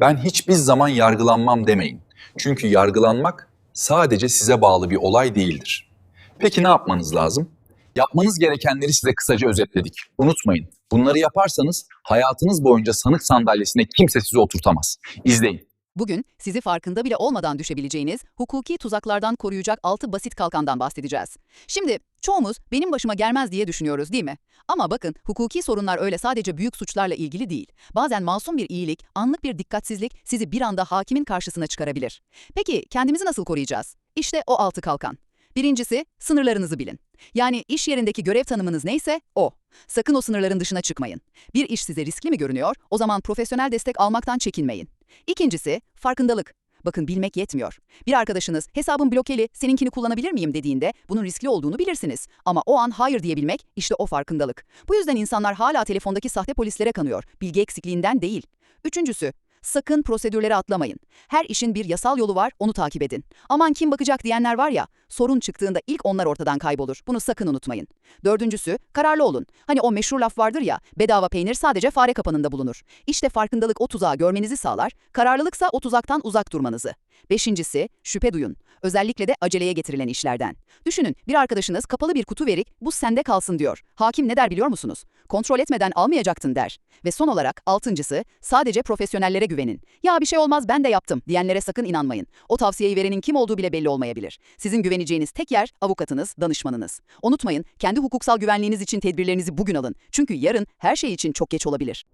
Ben hiçbir zaman yargılanmam demeyin. Çünkü yargılanmak sadece size bağlı bir olay değildir. Peki ne yapmanız lazım? Yapmanız gerekenleri size kısaca özetledik. Unutmayın, bunları yaparsanız hayatınız boyunca sanık sandalyesine kimse sizi oturtamaz. İzleyin. Bugün sizi farkında bile olmadan düşebileceğiniz hukuki tuzaklardan koruyacak 6 basit kalkandan bahsedeceğiz. Şimdi çoğumuz benim başıma gelmez diye düşünüyoruz değil mi? Ama bakın hukuki sorunlar öyle sadece büyük suçlarla ilgili değil. Bazen masum bir iyilik, anlık bir dikkatsizlik sizi bir anda hakimin karşısına çıkarabilir. Peki kendimizi nasıl koruyacağız? İşte o 6 kalkan. Birincisi sınırlarınızı bilin. Yani iş yerindeki görev tanımınız neyse o. Sakın o sınırların dışına çıkmayın. Bir iş size riskli mi görünüyor? O zaman profesyonel destek almaktan çekinmeyin. İkincisi, farkındalık. Bakın bilmek yetmiyor. Bir arkadaşınız hesabım blokeli, seninkini kullanabilir miyim dediğinde bunun riskli olduğunu bilirsiniz. Ama o an hayır diyebilmek işte o farkındalık. Bu yüzden insanlar hala telefondaki sahte polislere kanıyor. Bilgi eksikliğinden değil. Üçüncüsü, sakın prosedürleri atlamayın. Her işin bir yasal yolu var, onu takip edin. Aman kim bakacak diyenler var ya, sorun çıktığında ilk onlar ortadan kaybolur. Bunu sakın unutmayın. Dördüncüsü, kararlı olun. Hani o meşhur laf vardır ya, bedava peynir sadece fare kapanında bulunur. İşte farkındalık o tuzağı görmenizi sağlar, kararlılıksa o tuzaktan uzak durmanızı. Beşincisi, şüphe duyun. Özellikle de aceleye getirilen işlerden. Düşünün, bir arkadaşınız kapalı bir kutu verik, bu sende kalsın diyor. Hakim ne der biliyor musunuz? Kontrol etmeden almayacaktın der. Ve son olarak altıncısı, sadece profesyonellere güvenin. Ya bir şey olmaz ben de yaptım diyenlere sakın inanmayın. O tavsiyeyi verenin kim olduğu bile belli olmayabilir. Sizin güveneceğiniz tek yer avukatınız, danışmanınız. Unutmayın, kendi hukuksal güvenliğiniz için tedbirlerinizi bugün alın. Çünkü yarın her şey için çok geç olabilir.